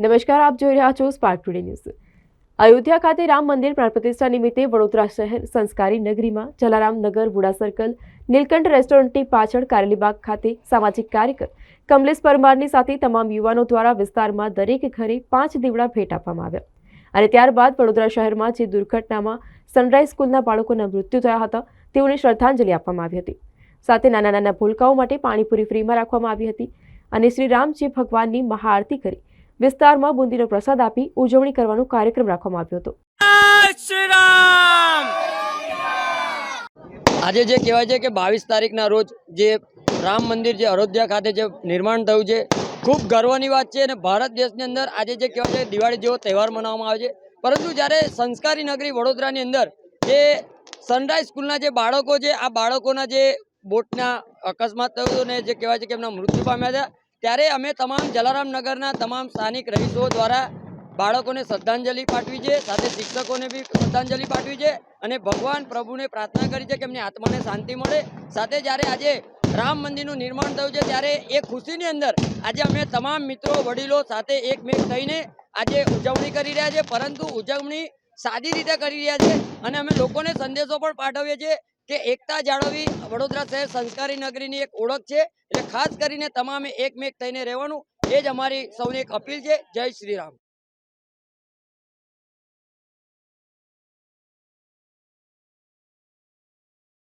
નમસ્કાર, આપ જોઈ રહ્યા છો સ્પાર્ક ટુડે ન્યૂઝ અયોધ્યા ખાતે રામ મંદિર પ્રાણ પ્રતિષ્ઠા નિમિત્તે વડોદરા શહેર સંસ્કારી નગરીમાં જલારામ નગર, વુડા સર્કલ નીલકંઠ રેસ્ટોરન્ટની પાછળ કારેલીબાગ ખાતે સામાજિક કાર્યકર કમલેશ પરમારની સાથે તમામ યુવાનો દ્વારા વિસ્તારમાં દરેક ઘરે પાંચ દીવડા ભેટ આપવામાં આવ્યા. અને ત્યારબાદ વડોદરા શહેરમાં જે દુર્ઘટનામાં સનરાઈઝ સ્કૂલના બાળકોના મૃત્યુ થયા હતા, તેઓને શ્રદ્ધાંજલિ આપવામાં આવી હતી. સાથે નાના નાના ભૂલકાઓ માટે પાણીપુરી ફ્રીમાં રાખવામાં આવી હતી અને શ્રી રામજી ભગવાનની મહાઆરતી કરી વિસ્તારમાં બુંદીનો પ્રસાદ આપી ઉજવણી કરવાનો કાર્યક્રમ રાખવામાં આવ્યો હતો. આજે જે કહેવાય છે કે બાવીસ તારીખના રોજ જે રામ મંદિર જે અયોધ્યા ખાતે જે નિર્માણ થયું છે ખૂબ ગર્વની વાત છે અને ભારત દેશની અંદર આજે જે કહેવાય છે દિવાળી જેવો તહેવાર મનાવવામાં આવે છે. પરંતુ જ્યારે સંસ્કારી નગરી વડોદરાની અંદર જે સનરાઈઝ સ્કૂલના જે બાળકો છે આ બાળકોના જે બોટના અકસ્માત થયો હતો ને જે કહેવાય છે કે એમના મૃત્યુ પામ્યા હતા ત્યારે અમે તમામ જલારામનગરના તમામ સ્થાનિક રહીશો દ્વારા બાળકોને શ્રદ્ધાંજલિ પાઠવી છે, સાથે શિક્ષકોને બી શ્રદ્ધાંજલિ પાઠવી છે અને ભગવાન પ્રભુને પ્રાર્થના કરી છે કે એમની આત્માને શાંતિ મળે. સાથે જ્યારે આજે રામ મંદિરનું નિર્માણ થયું છે, ત્યારે એ ખુશીની અંદર આજે અમે તમામ મિત્રો, વડીલો સાથે એકમેક થઈને આજે ઉજવણી કરી રહ્યા છે. પરંતુ ઉજવણી સાદી રીતે કરી રહ્યા છે અને અમે લોકોને સંદેશો પણ પાઠવીએ છીએ કે એકતા જાળવવી વડોદરા શહેર સંસ્કારી નગરીની એક ઓળખ છે એટલે ખાસ કરીને તમામે એકમેક થઈને રહેવાનું, એ જ અમારી સૌની એક અપીલ છે. જય શ્રી રામ.